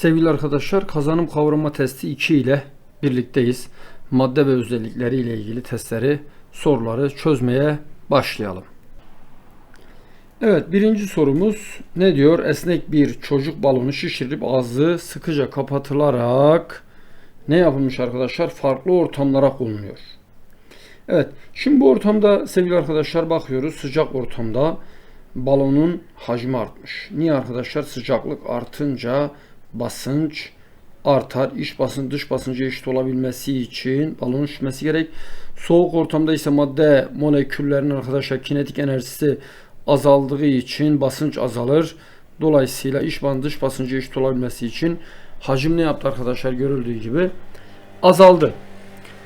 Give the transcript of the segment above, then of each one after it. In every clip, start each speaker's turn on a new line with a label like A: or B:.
A: Sevgili arkadaşlar kazanım kavrama testi 2 ile birlikteyiz. Madde ve özellikleri ile ilgili testleri, soruları çözmeye başlayalım. Evet birinci sorumuz ne diyor? Esnek bir çocuk balonu şişirip ağzı sıkıca kapatılarak ne yapılmış arkadaşlar? Farklı ortamlara konuluyor. Evet şimdi bu ortamda sevgili arkadaşlar bakıyoruz sıcak ortamda balonun hacmi artmış. Niye arkadaşlar? Sıcaklık artınca basınç artar. İç basınç dış basınca eşit olabilmesi için balonun şişmesi gerek. Soğuk ortamda ise madde moleküllerinin arkadaşlar kinetik enerjisi azaldığı için basınç azalır. Dolayısıyla iç basınç dış basınca eşit olabilmesi için hacim ne yaptı arkadaşlar görüldüğü gibi azaldı.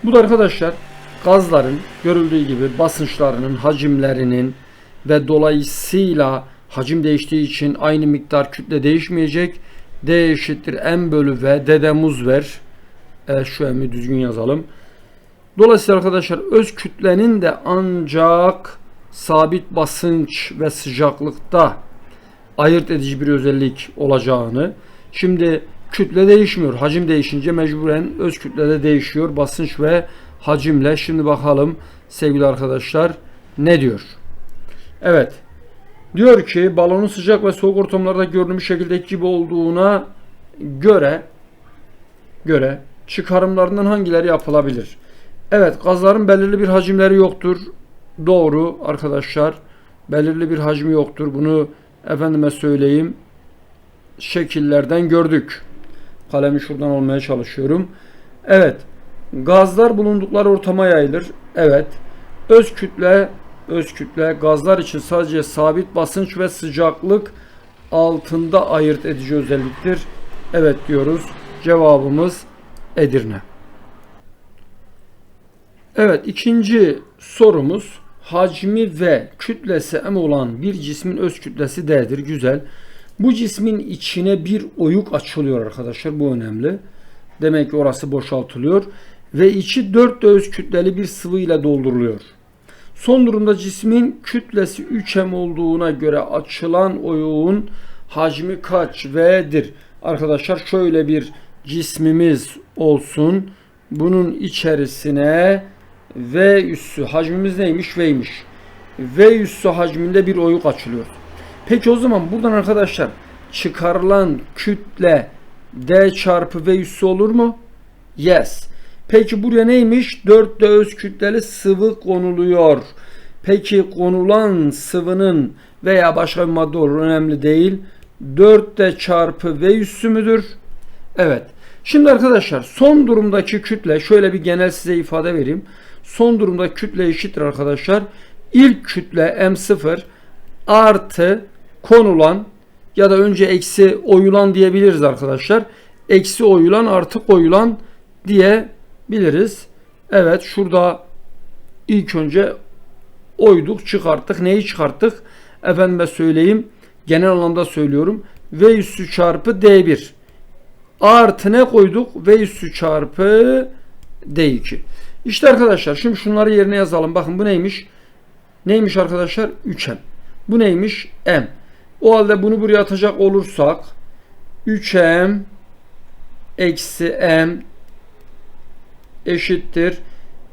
A: Bu da arkadaşlar gazların görüldüğü gibi basınçlarının, hacimlerinin ve dolayısıyla hacim değiştiği için aynı miktar kütle değişmeyecek. D eşittir M bölü V. D'de muz ver. E, şu M'i düzgün yazalım. Dolayısıyla arkadaşlar öz kütlenin de ancak sabit basınç ve sıcaklıkta ayırt edici bir özellik olacağını. Şimdi kütle değişmiyor. Hacim değişince mecburen öz kütlede değişiyor. Basınç ve hacimle. Şimdi bakalım sevgili arkadaşlar ne diyor? Evet. Diyor ki balonun sıcak ve soğuk ortamlarda görünmüş şekildeki gibi olduğuna göre göre çıkarımlarından hangileri yapılabilir? Evet gazların belirli bir hacimleri yoktur. Doğru arkadaşlar. Belirli bir hacmi yoktur. Bunu efendime söyleyeyim şekillerden gördük. Kalemi şuradan olmaya çalışıyorum. Evet. Gazlar bulundukları ortama yayılır. Evet. Öz kütle öz kütle gazlar için sadece sabit basınç ve sıcaklık altında ayırt edici özelliktir. Evet diyoruz. Cevabımız Edirne. Evet ikinci sorumuz hacmi ve kütlesi M olan bir cismin öz kütlesi D'dir. Güzel. Bu cismin içine bir oyuk açılıyor arkadaşlar. Bu önemli. Demek ki orası boşaltılıyor. Ve içi 4 öz kütleli bir sıvı ile dolduruluyor. Son durumda cismin kütlesi 3m olduğuna göre açılan oyuğun hacmi kaç V'dir? Arkadaşlar şöyle bir cismimiz olsun. Bunun içerisine V üssü hacmimiz neymiş? V'ymiş. V üssü hacminde bir oyuk açılıyor. Peki o zaman buradan arkadaşlar çıkarılan kütle D çarpı V üssü olur mu? Yes. Peki buraya neymiş? 4 de öz kütleli sıvı konuluyor. Peki konulan sıvının veya başka bir madde olur önemli değil. 4 de çarpı V üssü müdür? Evet. Şimdi arkadaşlar son durumdaki kütle şöyle bir genel size ifade vereyim. Son durumda kütle eşittir arkadaşlar. İlk kütle M0 artı konulan ya da önce eksi oyulan diyebiliriz arkadaşlar. Eksi oyulan artı koyulan diyebiliriz. Evet şurada ilk önce oyduk çıkarttık. Neyi çıkarttık? Efendime söyleyeyim. Genel anlamda söylüyorum. V üssü çarpı D1 artı ne koyduk? V üssü çarpı D2. İşte arkadaşlar şimdi şunları yerine yazalım. Bakın bu neymiş? Neymiş arkadaşlar? 3M. Bu neymiş? M. O halde bunu buraya atacak olursak 3M eksi M eşittir.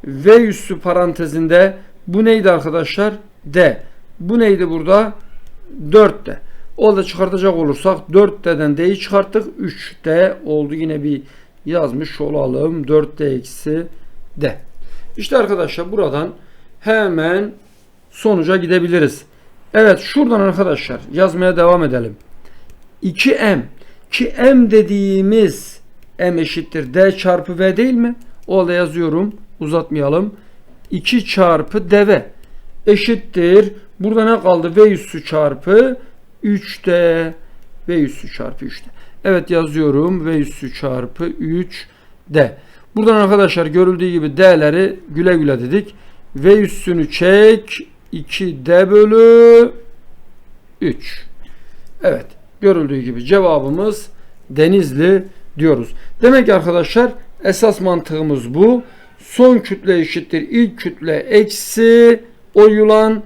A: V üssü parantezinde bu neydi arkadaşlar? D. Bu neydi burada? 4D. O da çıkartacak olursak 4D'den D'yi çıkarttık. 3D oldu. Yine bir yazmış olalım. 4D eksi D. İşte arkadaşlar buradan hemen sonuca gidebiliriz. Evet şuradan arkadaşlar yazmaya devam edelim. 2M ki M dediğimiz M eşittir D çarpı V değil mi? O da yazıyorum. Uzatmayalım. 2 çarpı deve eşittir. Burada ne kaldı? V üssü çarpı 3D V üssü çarpı 3D. Evet yazıyorum. V üssü çarpı 3D. Buradan arkadaşlar görüldüğü gibi D'leri güle güle dedik. V üssünü çek. 2D bölü 3. Evet. Görüldüğü gibi cevabımız Denizli diyoruz. Demek ki arkadaşlar esas mantığımız bu. Son kütle eşittir ilk kütle eksi oyulan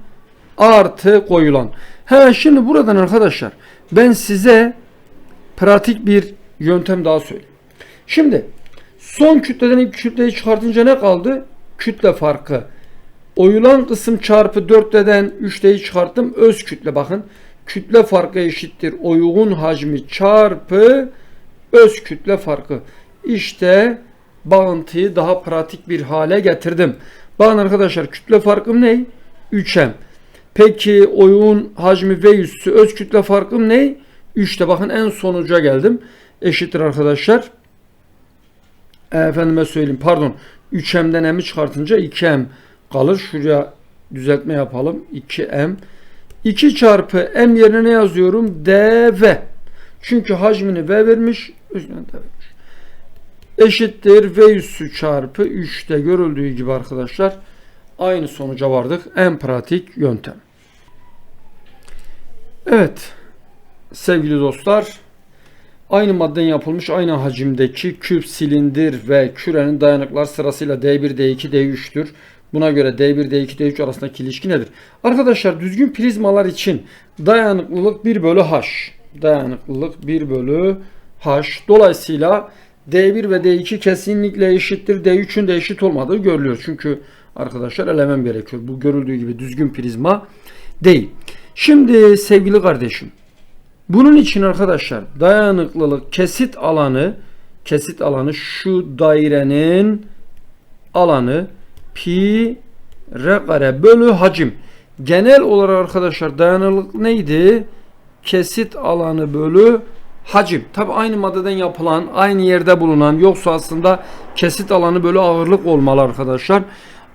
A: artı koyulan. Ha şimdi buradan arkadaşlar ben size pratik bir yöntem daha söyleyeyim. Şimdi son kütleden ilk kütleyi çıkartınca ne kaldı? Kütle farkı. Oyulan kısım çarpı 4'ten 3'teyi çıkarttım. Öz kütle bakın. Kütle farkı eşittir. Oyuğun hacmi çarpı öz kütle farkı. İşte bağıntıyı daha pratik bir hale getirdim. Bakın arkadaşlar kütle farkım ne? 3m. Peki oyun hacmi V üssü öz kütle farkım ne? 3'te bakın en sonuca geldim. Eşittir arkadaşlar. Efendime söyleyeyim pardon. 3m'den m'i çıkartınca 2m kalır. Şuraya düzeltme yapalım. 2m. 2 çarpı m yerine ne yazıyorum? dv. Çünkü hacmini v vermiş. Üstüne vermiş. Eşittir v üssü çarpı 3'te görüldüğü gibi arkadaşlar. Aynı sonuca vardık. En pratik yöntem. Evet. Sevgili dostlar. Aynı madden yapılmış aynı hacimdeki küp, silindir ve kürenin dayanıklar sırasıyla D1, D2, D3'tür. Buna göre D1, D2, D3 arasındaki ilişki nedir? Arkadaşlar düzgün prizmalar için dayanıklılık 1 bölü H. Dayanıklılık 1 bölü H. Dolayısıyla D1 ve D2 kesinlikle eşittir. D3'ün de eşit olmadığı görülüyor. Çünkü arkadaşlar elemem gerekiyor. Bu görüldüğü gibi düzgün prizma değil. Şimdi sevgili kardeşim bunun için arkadaşlar dayanıklılık kesit alanı kesit alanı şu dairenin alanı pi r kare bölü hacim. Genel olarak arkadaşlar dayanıklılık neydi? Kesit alanı bölü hacim. Tabi aynı maddeden yapılan, aynı yerde bulunan yoksa aslında kesit alanı bölü ağırlık olmalı arkadaşlar.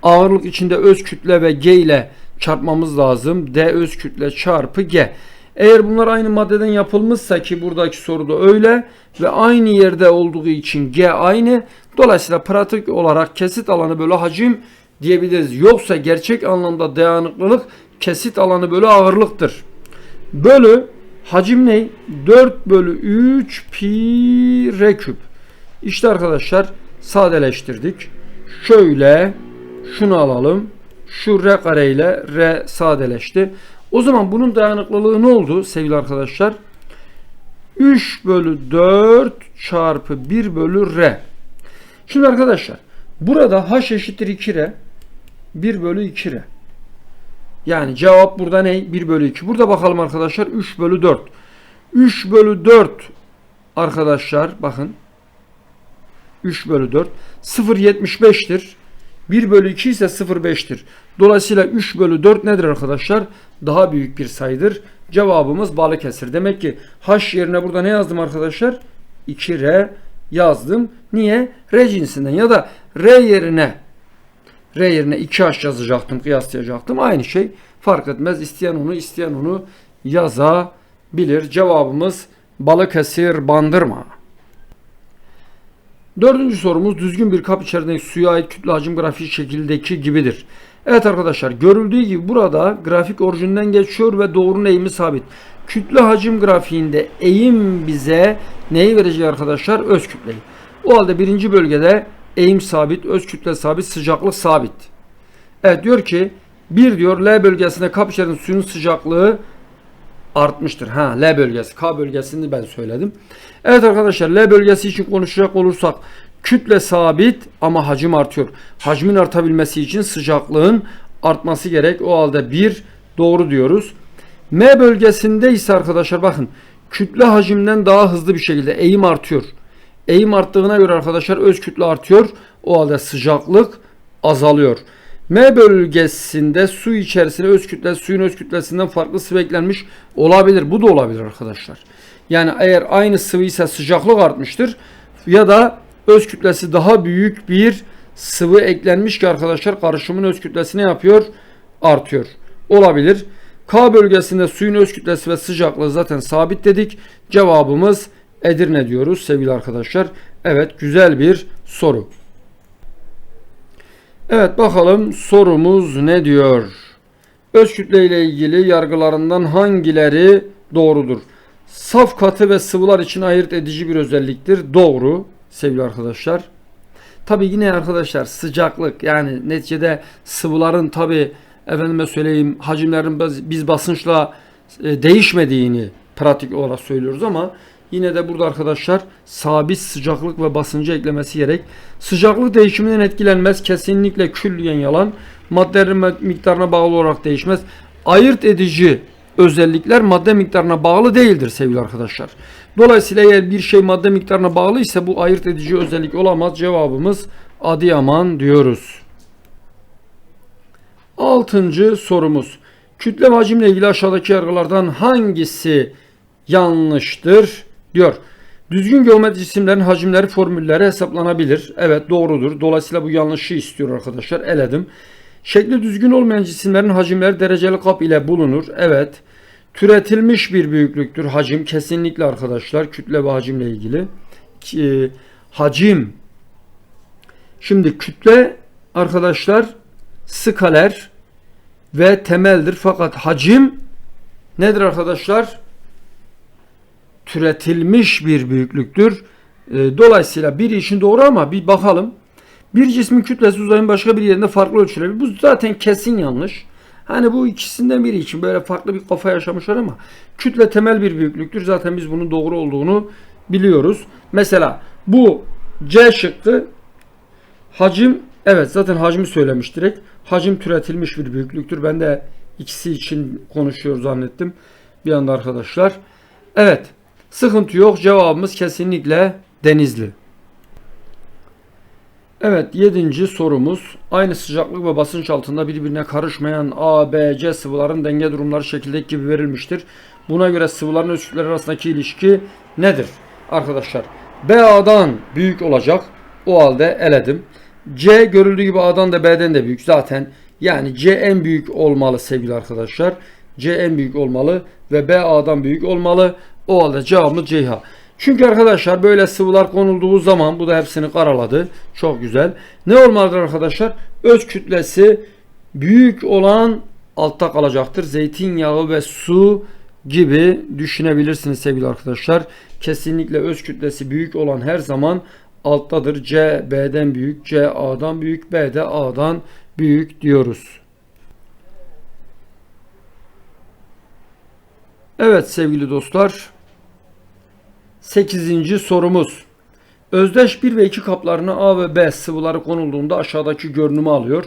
A: Ağırlık içinde öz kütle ve g ile çarpmamız lazım. D öz kütle çarpı g. Eğer bunlar aynı maddeden yapılmışsa ki buradaki soruda öyle ve aynı yerde olduğu için G aynı. Dolayısıyla pratik olarak kesit alanı bölü hacim diyebiliriz. Yoksa gerçek anlamda dayanıklılık kesit alanı bölü ağırlıktır. Bölü hacim ne? 4 bölü 3 pi r küp. İşte arkadaşlar sadeleştirdik. Şöyle şunu alalım. Şu r kare ile r sadeleşti. O zaman bunun dayanıklılığı ne oldu sevgili arkadaşlar? 3 bölü 4 çarpı 1 bölü r. Şimdi arkadaşlar burada h eşittir 2 r. 1 bölü 2 r. Yani cevap burada ne? 1 bölü 2. Burada bakalım arkadaşlar 3 bölü 4. 3 bölü 4 arkadaşlar bakın 3 bölü 4 0.75'tir. 1 bölü 2 ise 0.5'tir. Dolayısıyla 3 bölü 4 nedir arkadaşlar? Daha büyük bir sayıdır. Cevabımız Balıkesir. Demek ki H yerine burada ne yazdım arkadaşlar? 2R yazdım. Niye? R cinsinden ya da R yerine R yerine 2H yazacaktım, kıyaslayacaktım. Aynı şey fark etmez. İsteyen onu, isteyen onu yazabilir. Cevabımız Balıkesir Bandırma. Dördüncü sorumuz düzgün bir kap içerisindeki suya ait kütle hacim grafiği şekildeki gibidir. Evet arkadaşlar görüldüğü gibi burada grafik orijinden geçiyor ve doğrunun eğimi sabit. Kütle hacim grafiğinde eğim bize neyi verecek arkadaşlar? Öz kütleyi. O halde birinci bölgede eğim sabit, öz kütle sabit, sıcaklık sabit. Evet diyor ki bir diyor L bölgesinde kap içerisinde suyun sıcaklığı artmıştır. Ha L bölgesi. K bölgesini ben söyledim. Evet arkadaşlar L bölgesi için konuşacak olursak kütle sabit ama hacim artıyor. Hacmin artabilmesi için sıcaklığın artması gerek. O halde bir doğru diyoruz. M bölgesinde ise arkadaşlar bakın kütle hacimden daha hızlı bir şekilde eğim artıyor. Eğim arttığına göre arkadaşlar öz kütle artıyor. O halde sıcaklık azalıyor. M bölgesinde su içerisine öz kütle suyun öz kütlesinden farklı sıvı eklenmiş olabilir. Bu da olabilir arkadaşlar. Yani eğer aynı sıvı ise sıcaklık artmıştır ya da öz kütlesi daha büyük bir sıvı eklenmiş ki arkadaşlar karışımın öz kütlesi yapıyor? Artıyor. Olabilir. K bölgesinde suyun öz kütlesi ve sıcaklığı zaten sabit dedik. Cevabımız Edirne diyoruz sevgili arkadaşlar. Evet güzel bir soru. Evet bakalım sorumuz ne diyor? Öz kütle ile ilgili yargılarından hangileri doğrudur? Saf katı ve sıvılar için ayırt edici bir özelliktir. Doğru sevgili arkadaşlar. Tabi yine arkadaşlar sıcaklık yani neticede sıvıların tabi efendime söyleyeyim hacimlerin biz basınçla e, değişmediğini pratik olarak söylüyoruz ama Yine de burada arkadaşlar sabit sıcaklık ve basıncı eklemesi gerek. Sıcaklık değişiminden etkilenmez. Kesinlikle külliyen yalan. Maddelerin miktarına bağlı olarak değişmez. Ayırt edici özellikler madde miktarına bağlı değildir sevgili arkadaşlar. Dolayısıyla eğer bir şey madde miktarına bağlı ise bu ayırt edici özellik olamaz. Cevabımız Adıyaman diyoruz. Altıncı sorumuz. Kütle hacimle ilgili aşağıdaki yargılardan hangisi yanlıştır diyor. Düzgün geometri cisimlerin hacimleri formülleri hesaplanabilir. Evet doğrudur. Dolayısıyla bu yanlışı istiyor arkadaşlar. Eledim. Şekli düzgün olmayan cisimlerin hacimleri dereceli kap ile bulunur. Evet. Türetilmiş bir büyüklüktür hacim. Kesinlikle arkadaşlar kütle ve hacimle ilgili. Ki, hacim. Şimdi kütle arkadaşlar skaler ve temeldir. Fakat hacim nedir arkadaşlar? Türetilmiş bir büyüklüktür. E, dolayısıyla biri için doğru ama bir bakalım. Bir cismin kütlesi uzayın başka bir yerinde farklı ölçülebilir. Bu zaten kesin yanlış. Hani bu ikisinden biri için böyle farklı bir kafa yaşamışlar ama kütle temel bir büyüklüktür. Zaten biz bunun doğru olduğunu biliyoruz. Mesela bu C şıkkı hacim evet zaten hacmi söylemiş direkt. Hacim türetilmiş bir büyüklüktür. Ben de ikisi için konuşuyor zannettim. Bir anda arkadaşlar. Evet. Sıkıntı yok. Cevabımız kesinlikle Denizli. Evet yedinci sorumuz. Aynı sıcaklık ve basınç altında birbirine karışmayan A, B, C sıvıların denge durumları şekildeki gibi verilmiştir. Buna göre sıvıların ölçütleri arasındaki ilişki nedir? Arkadaşlar B A'dan büyük olacak. O halde eledim. C görüldüğü gibi A'dan da B'den de büyük zaten. Yani C en büyük olmalı sevgili arkadaşlar. C en büyük olmalı ve B A'dan büyük olmalı. O halde cevabımız Ceyha. Çünkü arkadaşlar böyle sıvılar konulduğu zaman bu da hepsini karaladı. Çok güzel. Ne olmalıdır arkadaşlar? Öz kütlesi büyük olan altta kalacaktır. Zeytinyağı ve su gibi düşünebilirsiniz sevgili arkadaşlar. Kesinlikle öz kütlesi büyük olan her zaman alttadır. C B'den büyük, C A'dan büyük, B de A'dan büyük diyoruz. Evet sevgili dostlar. 8. sorumuz. Özdeş 1 ve 2 kaplarına A ve B sıvıları konulduğunda aşağıdaki görünümü alıyor.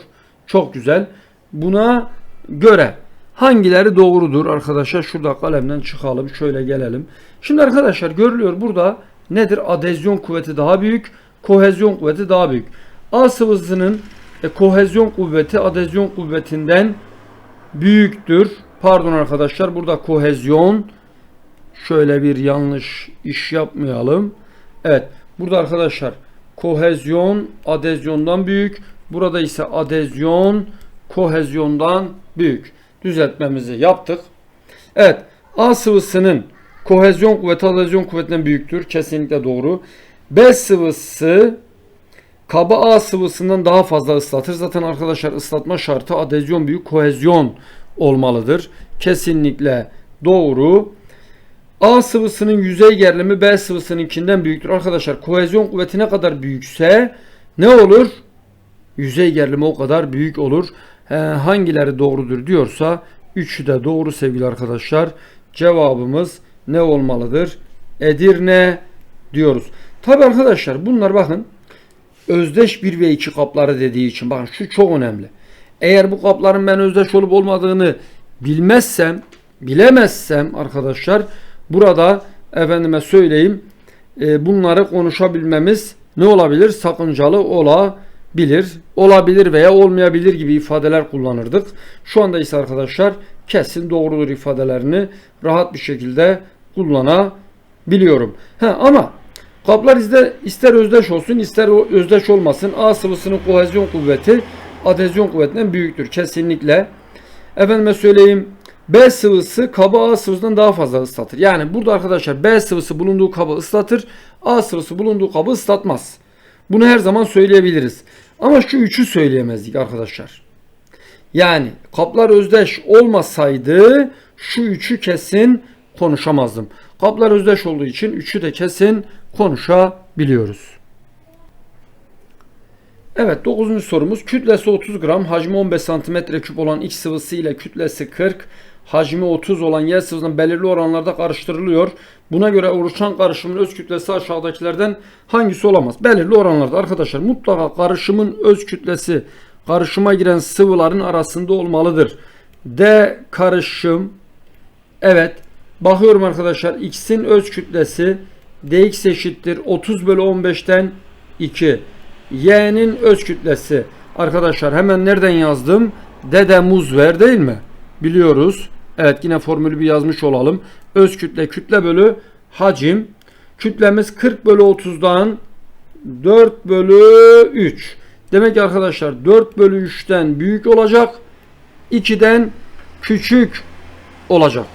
A: Çok güzel. Buna göre hangileri doğrudur arkadaşlar? Şurada kalemden çıkalım. Şöyle gelelim. Şimdi arkadaşlar görülüyor burada nedir? Adezyon kuvveti daha büyük. Kohezyon kuvveti daha büyük. A sıvısının e, kohezyon kuvveti adezyon kuvvetinden büyüktür. Pardon arkadaşlar burada kohezyon şöyle bir yanlış iş yapmayalım. Evet burada arkadaşlar kohezyon adezyondan büyük. Burada ise adezyon kohezyondan büyük. Düzeltmemizi yaptık. Evet A sıvısının kohezyon kuvveti adezyon kuvvetinden büyüktür. Kesinlikle doğru. B sıvısı kaba A sıvısından daha fazla ıslatır. Zaten arkadaşlar ıslatma şartı adezyon büyük kohezyon olmalıdır. Kesinlikle doğru. A sıvısının yüzey gerilimi B sıvısınınkinden büyüktür. Arkadaşlar kohezyon kuvveti ne kadar büyükse ne olur? Yüzey gerilimi o kadar büyük olur. He, hangileri doğrudur diyorsa üçü de doğru sevgili arkadaşlar. Cevabımız ne olmalıdır? Edirne diyoruz. Tabi arkadaşlar bunlar bakın özdeş 1 ve 2 kapları dediği için bakın şu çok önemli. Eğer bu kapların ben özdeş olup olmadığını bilmezsem, bilemezsem arkadaşlar burada efendime söyleyeyim e, bunları konuşabilmemiz ne olabilir? Sakıncalı olabilir. Olabilir veya olmayabilir gibi ifadeler kullanırdık. Şu anda ise arkadaşlar kesin doğrudur ifadelerini rahat bir şekilde kullanabiliyorum. Ha, ama kaplar ister, ister özdeş olsun ister özdeş olmasın. A sıvısının kohezyon kuvveti adezyon kuvvetinden büyüktür. Kesinlikle. Efendime söyleyeyim B sıvısı kabı A sıvısından daha fazla ıslatır. Yani burada arkadaşlar B sıvısı bulunduğu kabı ıslatır. A sıvısı bulunduğu kabı ıslatmaz. Bunu her zaman söyleyebiliriz. Ama şu üçü söyleyemezdik arkadaşlar. Yani kaplar özdeş olmasaydı şu üçü kesin konuşamazdım. Kaplar özdeş olduğu için üçü de kesin konuşabiliyoruz. Evet 9. sorumuz kütlesi 30 gram hacmi 15 santimetre küp olan X sıvısı ile kütlesi 40 hacmi 30 olan yer sıvısından belirli oranlarda karıştırılıyor. Buna göre oluşan karışımın öz kütlesi aşağıdakilerden hangisi olamaz? Belirli oranlarda arkadaşlar mutlaka karışımın öz kütlesi karışıma giren sıvıların arasında olmalıdır. D karışım evet bakıyorum arkadaşlar x'in öz kütlesi dx eşittir 30 bölü 15'ten 2. Y'nin öz kütlesi arkadaşlar hemen nereden yazdım? Dede muz ver değil mi? Biliyoruz. Evet yine formülü bir yazmış olalım. Öz kütle kütle bölü hacim. Kütlemiz 40 bölü 30'dan 4 bölü 3. Demek ki arkadaşlar 4 bölü 3'ten büyük olacak. 2'den küçük olacak.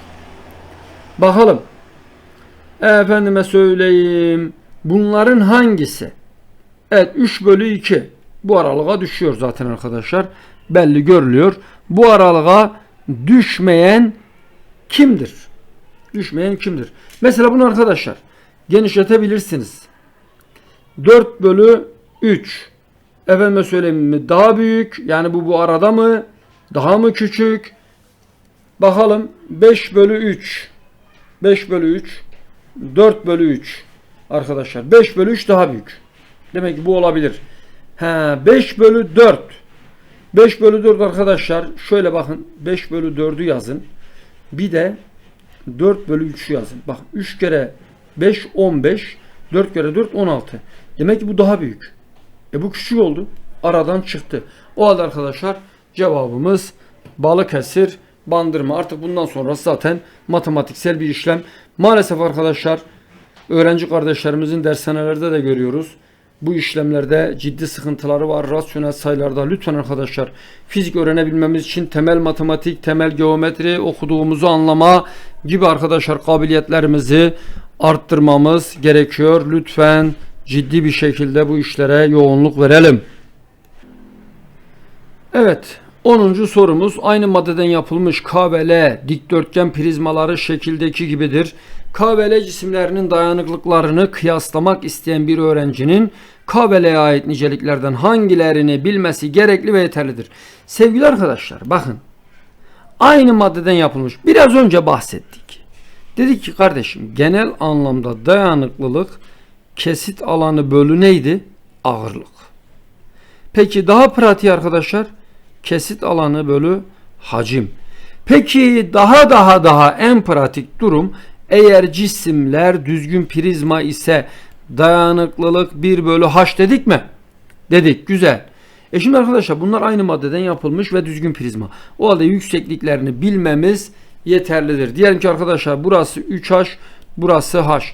A: Bakalım. Efendime söyleyeyim. Bunların hangisi? Evet 3 bölü 2. Bu aralığa düşüyor zaten arkadaşlar. Belli görülüyor. Bu aralığa düşmeyen kimdir? Düşmeyen kimdir? Mesela bunu arkadaşlar genişletebilirsiniz. 4 bölü 3. Efendime söyleyeyim mi? Daha büyük. Yani bu bu arada mı? Daha mı küçük? Bakalım. 5 bölü 3. 5 bölü 3. 4 bölü 3. Arkadaşlar 5 bölü 3 daha büyük. Demek ki bu olabilir. He, 5 bölü 4. 5 bölü 4 arkadaşlar şöyle bakın 5 bölü 4'ü yazın. Bir de 4 bölü 3'ü yazın. Bak 3 kere 5 15 4 kere 4 16. Demek ki bu daha büyük. E bu küçük oldu. Aradan çıktı. O halde arkadaşlar cevabımız Balıkesir Bandırma. Artık bundan sonra zaten matematiksel bir işlem. Maalesef arkadaşlar öğrenci kardeşlerimizin dershanelerde de görüyoruz. Bu işlemlerde ciddi sıkıntıları var. Rasyonel sayılarda lütfen arkadaşlar fizik öğrenebilmemiz için temel matematik, temel geometri, okuduğumuzu anlama gibi arkadaşlar kabiliyetlerimizi arttırmamız gerekiyor. Lütfen ciddi bir şekilde bu işlere yoğunluk verelim. Evet. 10. sorumuz aynı maddeden yapılmış K ve L dikdörtgen prizmaları şekildeki gibidir. K ve L cisimlerinin dayanıklıklarını kıyaslamak isteyen bir öğrencinin K ve L'ye ait niceliklerden hangilerini bilmesi gerekli ve yeterlidir. Sevgili arkadaşlar bakın aynı maddeden yapılmış biraz önce bahsettik. Dedik ki kardeşim genel anlamda dayanıklılık kesit alanı bölü neydi? Ağırlık. Peki daha pratik arkadaşlar kesit alanı bölü hacim. Peki daha daha daha en pratik durum eğer cisimler düzgün prizma ise dayanıklılık 1 bölü h dedik mi? Dedik güzel. E şimdi arkadaşlar bunlar aynı maddeden yapılmış ve düzgün prizma. O halde yüksekliklerini bilmemiz yeterlidir. Diyelim ki arkadaşlar burası 3h burası h.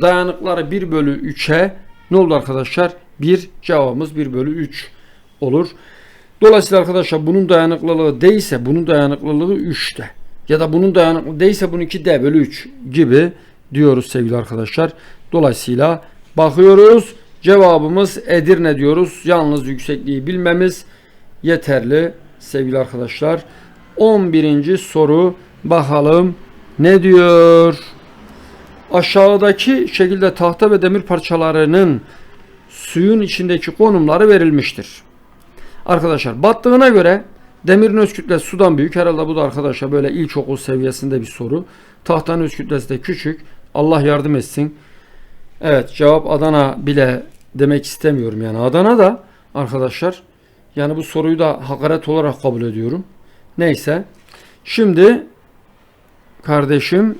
A: Dayanıkları 1 bölü 3'e ne oldu arkadaşlar? 1 cevabımız 1 bölü 3 olur. Dolayısıyla arkadaşlar bunun dayanıklılığı değilse bunun dayanıklılığı 3'te. Ya da bunun dayanıklı değilse bununki D bölü 3 gibi diyoruz sevgili arkadaşlar. Dolayısıyla bakıyoruz. Cevabımız Edirne diyoruz. Yalnız yüksekliği bilmemiz yeterli sevgili arkadaşlar. 11. soru bakalım ne diyor? Aşağıdaki şekilde tahta ve demir parçalarının suyun içindeki konumları verilmiştir. Arkadaşlar battığına göre demirin öz kütlesi sudan büyük. Herhalde bu da arkadaşlar böyle ilkokul seviyesinde bir soru. Tahtanın öz kütlesi de küçük. Allah yardım etsin. Evet cevap Adana bile demek istemiyorum yani. Adana da arkadaşlar yani bu soruyu da hakaret olarak kabul ediyorum. Neyse. Şimdi kardeşim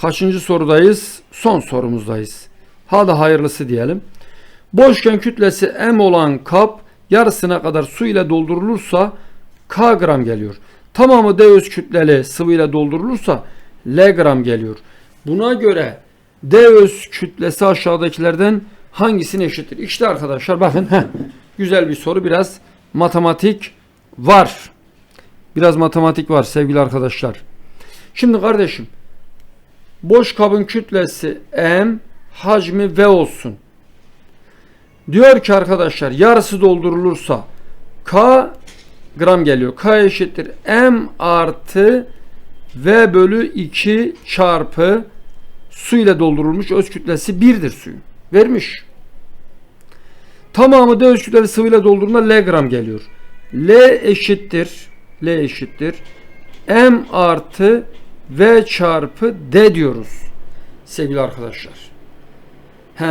A: kaçıncı sorudayız? Son sorumuzdayız. Hadi hayırlısı diyelim. Boşken kütlesi m olan kap yarısına kadar su ile doldurulursa K gram geliyor. Tamamı D öz kütleli sıvı ile doldurulursa L gram geliyor. Buna göre D öz kütlesi aşağıdakilerden hangisine eşittir? İşte arkadaşlar bakın heh, güzel bir soru biraz matematik var. Biraz matematik var sevgili arkadaşlar. Şimdi kardeşim boş kabın kütlesi M hacmi V olsun. Diyor ki arkadaşlar yarısı doldurulursa K gram geliyor. K eşittir M artı V bölü 2 çarpı su ile doldurulmuş öz kütlesi 1'dir suyun. Vermiş. Tamamı da öz kütleli sıvıyla doldurulma L gram geliyor. L eşittir L eşittir M artı V çarpı D diyoruz. Sevgili arkadaşlar. He.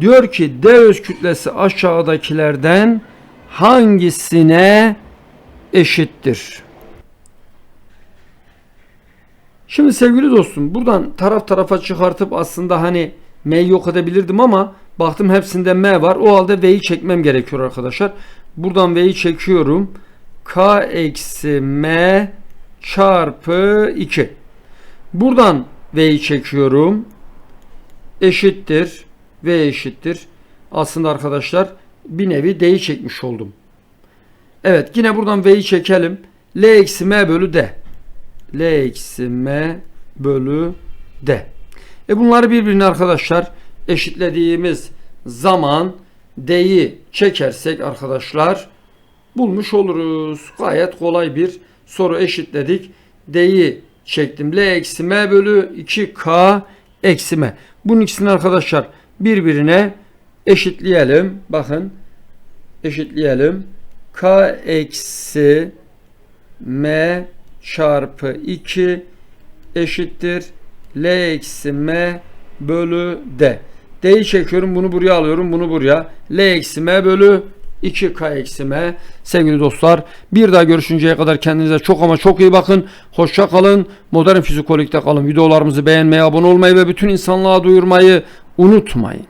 A: Diyor ki D öz kütlesi aşağıdakilerden hangisine eşittir? Şimdi sevgili dostum buradan taraf tarafa çıkartıp aslında hani M'yi yok edebilirdim ama baktım hepsinde M var. O halde V'yi çekmem gerekiyor arkadaşlar. Buradan V'yi çekiyorum. K eksi M çarpı 2. Buradan V'yi çekiyorum. Eşittir. V eşittir. Aslında arkadaşlar bir nevi D'yi çekmiş oldum. Evet yine buradan V'yi çekelim. L eksi M bölü D. L eksi M bölü D. E bunları birbirine arkadaşlar eşitlediğimiz zaman D'yi çekersek arkadaşlar bulmuş oluruz. Gayet kolay bir soru eşitledik. D'yi çektim. L eksi M bölü 2K eksi M. Bunun ikisini arkadaşlar birbirine eşitleyelim. Bakın eşitleyelim. K eksi M çarpı 2 eşittir L eksi M bölü D. D'yi çekiyorum. Bunu buraya alıyorum. Bunu buraya. L eksi M bölü 2K eksi M. Sevgili dostlar bir daha görüşünceye kadar kendinize çok ama çok iyi bakın. Hoşça kalın. Modern Fizikolik'te kalın. Videolarımızı beğenmeyi, abone olmayı ve bütün insanlığa duyurmayı unutmayın.